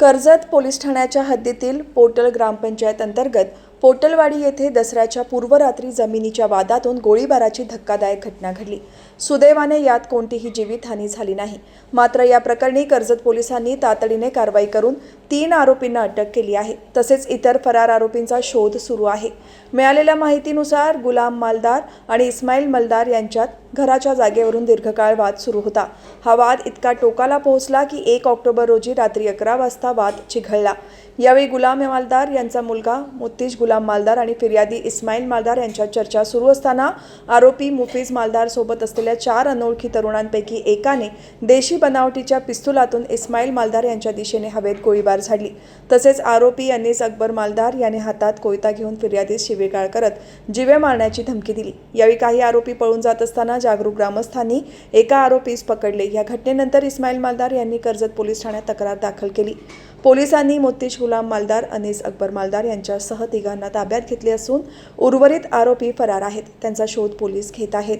Karjat police ठाण्याच्या हद्दीतील पोटल ग्रामपंचायत अंतर्गत पोटलवाडी येथे दसऱ्याच्या पूर्वरात्री जमिनीच्या वादातून गोळीबाराची धक्कादायक घटना घडली. सुदैवाने यात कोणतीही जीवितहानी झाली नाही. मात्र या प्रकरणी कर्जत पोलिसांनी तातडीने कारवाई करून तीन आरोपींना अटक केली आहे. तसेच इतर फरार आरोपींचा शोध सुरू आहे. मिळालेल्या माहितीनुसार गुलाम मालदार आणि इस्माईल मलदार यांच्यात घराच्या जागेवरून दीर्घकाळ वाद सुरू होता. हा वाद इतका टोकाला पोहोचला की एक ऑक्टोबर रोजी रात्री अकरा वाजता वाद चिघळला. यावेळी गुलाम मालदार यांचा मुलगा मुत्तीज गुलाम मालदार आणि फिर्यादी इस्माईल मालदार यांच्यात चर्चा सुरू असताना आरोपी मुफीज मालदार सोबत असलेल्या चार अनोळखी तरुणांपैकी एकाने देशी बनावटीच्या पिस्तुलातून इस्माईल मालदार यांच्या दिशेने हवेत गोळीबार झाडली तसेच आरोपी यांनीच अकबर मालदार याने हातात कोयता घेऊन फिर्यादीस शिवेगाळ करत जिवे मारण्याची धमकी दिली. यावेळी काही आरोपी पळून जात असताना जागरूक ग्रामस्थांनी एका आरोपीस पकडले. या घटनेनंतर इस्माईल मालदार यांनी कर्जत पोलीस ठाण्यात तक्रार दाखल केली. पोलिसांनी मोतीश गुलाम मालदार अनिस अकबर मालदार यांच्यासह तिघांना ताब्यात घेतले असून उर्वरित आरोपी फरार आहेत. त्यांचा शोध पोलीस घेत आहेत.